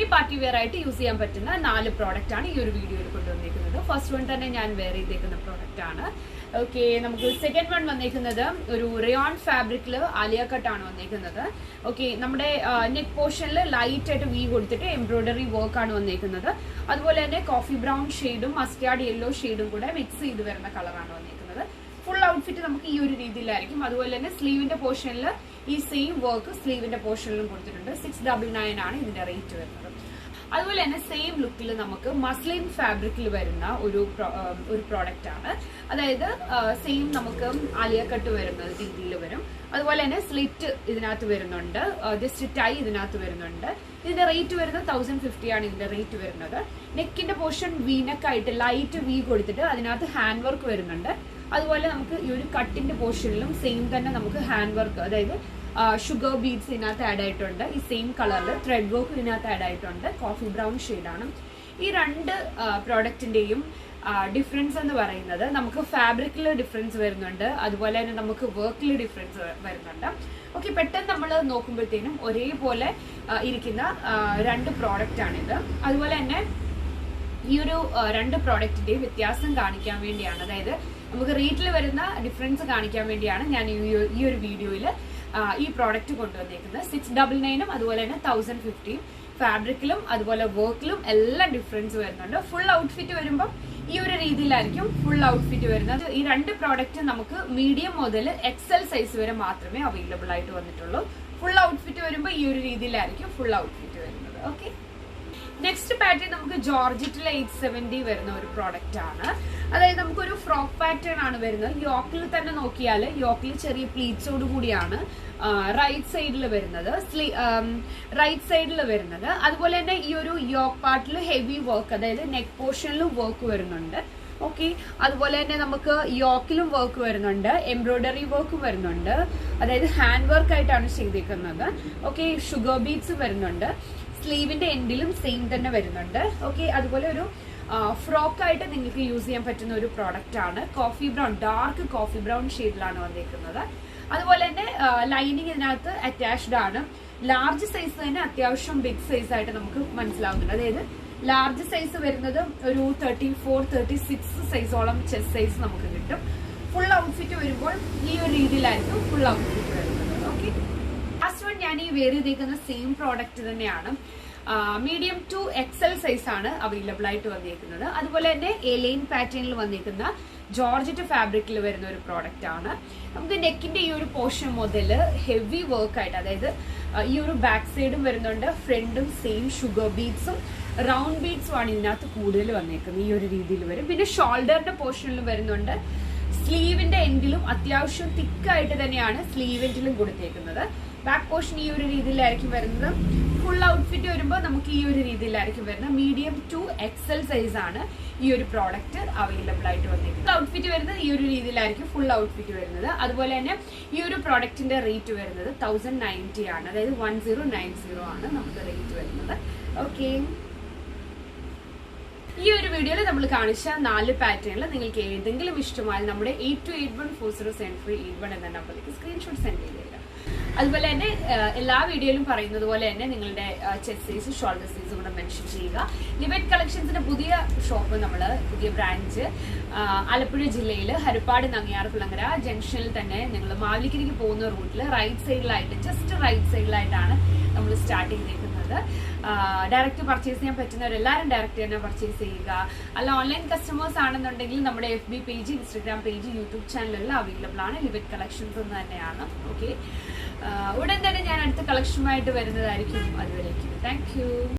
Semi party wear ആയിട്ട് use ചെയ്യാൻ പറ്റുന്ന നാല് പ്രോഡക്റ്റ് ആണ് ഈ ഒരു വീഡിയോയിൽ കൊണ്ടുവന്നിരിക്കുന്നത് ഫസ്റ്റ് വൺ തന്നെ ഞാൻ വെയർ ചെയ്തേക്കുന്ന പ്രോഡക്റ്റ് ആണ്. ഓക്കെ നമുക്ക് സെക്കൻഡ് വൺ വന്നേക്കുന്നത് ഒരു റിയോൺ ഫാബ്രിക്കിൽ ആലിയ ആണ് വന്നേക്കുന്നത്. ഓക്കെ നമ്മുടെ നെക്ക് പോർഷനിൽ ലൈറ്റ് ആയിട്ട് വി കൊടുത്തിട്ട് എംബ്രോയിഡറി വർക്ക് ആണ് വന്നേക്കുന്നത്. അതുപോലെ തന്നെ കോഫി ബ്രൗൺ ഷെയ്ഡും മസ്റ്റാർഡ് യെല്ലോ ഷെയ്ഡും കൂടെ മിക്സ് ചെയ്ത് വരുന്ന കളറാണ് വന്നേക്കുന്നത്. ഔട്ട്ഫിറ്റ് നമുക്ക് ഈ ഒരു രീതിയിലായിരിക്കും. അതുപോലെ തന്നെ സ്ലീവിന്റെ പോർഷനിൽ ഈ സെയിം വർക്ക് സ്ലീവിന്റെ പോർഷനിലും കൊടുത്തിട്ടുണ്ട്. സിക്സ് ഡബിൾ നയൻ ആണ് ഇതിന്റെ റേറ്റ് വരുന്നത്. അതുപോലെ തന്നെ സെയിം ലുക്കിൽ നമുക്ക് മസ്ലിൻ ഫാബ്രിക്കിൽ വരുന്ന ഒരു ഒരു പ്രോഡക്റ്റ് ആണ്. അതായത് സെയിം നമുക്ക് അലിയക്കട്ട് കട്ട് വരുന്ന രീതിയിൽ വരും. അതുപോലെ തന്നെ സ്ലിറ്റ് ഇതിനകത്ത് വരുന്നുണ്ട്. ജസ്റ്റ് ടൈ ഇതിനകത്ത് വരുന്നുണ്ട്. ഇതിന്റെ റേറ്റ് വരുന്നത് തൗസൻഡ് ഫിഫ്റ്റി ആണ് ഇതിന്റെ റേറ്റ് വരുന്നത്. നെക്കിന്റെ പോർഷൻ വീനക്കായിട്ട് ലൈറ്റ് വീ കൊടുത്തിട്ട് അതിനകത്ത് ഹാൻഡ് വർക്ക് വരുന്നുണ്ട്. അതുപോലെ നമുക്ക് ഈ ഒരു കട്ടിന്റെ പോർഷനിലും സെയിം തന്നെ നമുക്ക് ഹാൻഡ് വർക്ക് അതായത് ഷുഗർ ബീഡ്സ് ഇതിനകത്ത് ആഡ് ആയിട്ടുണ്ട്. ഈ സെയിം കളറിൽ ത്രെഡ് വർക്ക് ഇതിനകത്ത് ആഡ് ആയിട്ടുണ്ട്. കോഫി ബ്രൗൺ ആണ്. ഈ രണ്ട് പ്രോഡക്റ്റിന്റെയും ഡിഫറൻസ് എന്ന് പറയുന്നത് നമുക്ക് ഫാബ്രിക്കിൽ ഡിഫറൻസ് വരുന്നുണ്ട്. അതുപോലെ തന്നെ നമുക്ക് വർക്കിൽ ഡിഫറൻസ് വരുന്നുണ്ട്. ഓക്കെ പെട്ടെന്ന് നമ്മൾ നോക്കുമ്പോഴത്തേനും ഒരേപോലെ ഇരിക്കുന്ന രണ്ട് പ്രോഡക്റ്റ് ആണിത്. അതുപോലെ തന്നെ ഈ ഒരു രണ്ട് പ്രോഡക്റ്റിന്റെയും വ്യത്യാസം കാണിക്കാൻ വേണ്ടിയാണ്. അതായത് നമുക്ക് റേറ്റിൽ വരുന്ന ഡിഫറൻസ് കാണിക്കാൻ വേണ്ടിയാണ് ഞാൻ ഈ ഒരു വീഡിയോയിൽ ഈ പ്രോഡക്റ്റ് കൊണ്ടുവന്നേക്കുന്നത് സിക്സ് ഡബിൾ നയനും അതുപോലെ തന്നെ തൗസൻഡ് ഫിഫ്റ്റിയും ഫാബ്രിക്കിലും അതുപോലെ വർക്കിലും എല്ലാം ഡിഫറൻസ് വരുന്നുണ്ട്. ഫുൾ ഔട്ട്ഫിറ്റ് വരുമ്പോൾ ഈ ഒരു രീതിയിലായിരിക്കും ഫുൾ ഔട്ട്ഫിറ്റ് വരുന്നത്. ഈ രണ്ട് പ്രോഡക്റ്റ് നമുക്ക് മീഡിയം മുതൽ എക്സൽ സൈസ് വരെ മാത്രമേ അവൈലബിൾ ആയിട്ട് വന്നിട്ടുള്ളൂ. ഫുൾ ഔട്ട്ഫിറ്റ് വരുമ്പോൾ ഈ ഒരു രീതിയിലായിരിക്കും ഫുൾ ഔട്ട്ഫിറ്റ് വരുന്നത്. ഓക്കെ നെക്സ്റ്റ് പാറ്റേൺ നമുക്ക് ജോർജറ്റിൽ എയ്റ്റ് സെവന്റി വരുന്ന ഒരു പ്രോഡക്റ്റ് ആണ്. അതായത് നമുക്കൊരു ഫ്രോക്ക് പാറ്റേൺ ആണ് വരുന്നത്. യോക്കിൽ തന്നെ നോക്കിയാൽ യോക്കിൽ ചെറിയ പ്ലീറ്റ്സോട് കൂടിയാണ് റൈറ്റ് സൈഡിൽ വരുന്നത്. റൈറ്റ് സൈഡിൽ വരുന്നത്. അതുപോലെ തന്നെ ഈ ഒരു യോക്ക് പാർട്ടിൽ ഹെവി വർക്ക് അതായത് നെക്ക് പോർഷനിലും വർക്ക് വരുന്നുണ്ട്. ഓക്കെ അതുപോലെ തന്നെ നമുക്ക് യോക്കിലും വർക്ക് വരുന്നുണ്ട്. എംബ്രോയ്ഡറി വർക്കും വരുന്നുണ്ട്. അതായത് ഹാൻഡ് വർക്ക് ആയിട്ടാണ് ചെയ്തിരിക്കുന്നത് ഓക്കെ ഷുഗർ ബീഡ്സ് വരുന്നുണ്ട്. സ്ലീവിന്റെ എൻഡിലും സെയിം തന്നെ വരുന്നുണ്ട്. ഓക്കെ അതുപോലെ ഒരു ഫ്രോക്ക് ആയിട്ട് നിങ്ങൾക്ക് യൂസ് ചെയ്യാൻ പറ്റുന്ന ഒരു പ്രോഡക്റ്റ് ആണ്. Coffee brown dark coffee brown ഷെയ്ഡിലാണ് വന്നിരിക്കുന്നത് അതുപോലെ തന്നെ ലൈനിങ് ഇതിനകത്ത് അറ്റാച്ച്ഡ് ആണ്. ലാർജ് സൈസ് തന്നെ അത്യാവശ്യം ബിഗ് സൈസ് ആയിട്ട് നമുക്ക് മനസ്സിലാവുന്നുണ്ട്. അതായത് ലാർജ് സൈസ് വരുന്നത് ഒരു തേർട്ടി ഫോർ തേർട്ടി സിക്സ് സൈസോളം ചെസ്റ്റ് സൈസ് നമുക്ക് കിട്ടും. ഫുൾ ഔട്ട്ഫിറ്റ് വരുമ്പോൾ ഈ ഒരു രീതിയിലായിരിക്കും ഫുൾ ഔട്ട്ഫിറ്റ് വരുന്നത്. ഓക്കെ ലാസ്റ്റ് വൺ ഞാൻ ഈ വേർ ചെയ്തേക്കുന്ന സെയിം പ്രോഡക്റ്റ് തന്നെയാണ്. മീഡിയം ടു എക്സൽ സൈസ് ആണ് അവൈലബിൾ ആയിട്ട് വന്നിരിക്കുന്നത് അതുപോലെ തന്നെ എലൈൻ പാറ്റേണിൽ വന്നിരിക്കുന്ന ജോർജറ്റ് ഫാബ്രിക്കിൽ വരുന്ന ഒരു പ്രോഡക്റ്റ് ആണ്. നമുക്ക് നെക്കിന്റെ ഈ ഒരു പോർഷൻ മുതൽ ഹെവി വർക്ക് ആയിട്ട് അതായത് ഈ ഒരു ബാക്ക് സൈഡും വരുന്നുണ്ട്. ഫ്രണ്ടും സെയിം ഷുഗർ ബീഡ്സും റൗണ്ട് ബീഡ്സും ആണ് ഇതിനകത്ത് കൂടുതൽ വന്നേക്കുന്നത് ഈ ഒരു രീതിയിൽ വരും. പിന്നെ ഷോൾഡറിന്റെ പോർഷനിലും വരുന്നുണ്ട്. സ്ലീവിന്റെ എൻഡിലും അത്യാവശ്യം തിക്കായിട്ട് തന്നെയാണ് സ്ലീവ് എൻഡിലും കൊടുത്തേക്കുന്നത്. ബാക്ക് പോർഷൻ ഈ ഒരു രീതിയിലായിരിക്കും വരുന്നത്. ഫുൾ ഔട്ട്ഫിറ്റ് വരുമ്പോൾ നമുക്ക് ഈ ഒരു രീതിയിലായിരിക്കും വരുന്നത്. മീഡിയം ടു എക്സൽ സൈസ് ആണ് ഈ ഒരു പ്രോഡക്റ്റ് അവൈലബിൾ ആയിട്ട് വന്നിരിക്കുന്നത് ഔട്ട്ഫിറ്റ് വരുന്നത് ഈ ഒരു രീതിയിലായിരിക്കും ഫുൾ ഔട്ട്ഫിറ്റ് വരുന്നത്. അതുപോലെ തന്നെ ഈ ഒരു പ്രോഡക്റ്റിന്റെ റേറ്റ് വരുന്നത് തൗസൻഡ് നയന്റി ആണ്. അതായത് വൺ സീറോ നയൻ സീറോ ആണ് നമുക്ക് റേറ്റ് വരുന്നത്. ഓക്കെ ഈ ഒരു വീഡിയോയിൽ നമ്മൾ കാണിച്ച നാല് പാറ്റേണിൽ നിങ്ങൾക്ക് ഏതെങ്കിലും ഇഷ്ടമായാലും നമ്മുടെ eight two eight one four zero seven three eight one എന്ന നമ്പറിലേക്ക് സ്ക്രീൻഷോട്ട് സെൻഡ് ചെയ്തേക്കാം അതുപോലെ തന്നെ എല്ലാ വീഡിയോയിലും പറയുന്നത് പോലെ തന്നെ നിങ്ങളുടെ ചെസ്റ്റ് സൈസ് ഷോൾഡർ സൈസും കൂടെ മെൻഷൻ ചെയ്യുക. ലിബറ്റ് കളക്ഷൻസിന്റെ പുതിയ ഷോപ്പ് നമ്മൾ പുതിയ ബ്രാഞ്ച് ആലപ്പുഴ ജില്ലയിൽ ഹരിപ്പാട് നങ്ങിയാർ കുളങ്ങര ജംഗ്ഷനിൽ തന്നെ നിങ്ങൾ മാവലിക്കരിക്ക് പോകുന്ന റൂട്ടിൽ റൈറ്റ് സൈഡിലായിട്ട് ജസ്റ്റ് റൈറ്റ് സൈഡിലായിട്ടാണ് നമ്മൾ സ്റ്റാർട്ട് ചെയ്തേക്കുന്നത്. ഡയറക്റ്റ് പർച്ചേസ് ചെയ്യാൻ പറ്റുന്നവരെല്ലാവരും ഡയറക്റ്റ് തന്നെ പർച്ചേസ് ചെയ്യുക. അല്ല ഓൺലൈൻ കസ്റ്റമേഴ്സ് ആണെന്നുണ്ടെങ്കിൽ നമ്മുടെ F B page Instagram page YouTube ചാനലെല്ലാം available ആണ്. ലിബറ്റ് കളക്ഷൻസ് എന്ന് തന്നെയാണ്. ഓക്കെ ഉടൻ തന്നെ ഞാൻ അടുത്ത കളക്ഷനുമായിട്ട് വരുന്നതായിരിക്കും. അതുവരേക്കും. താങ്ക്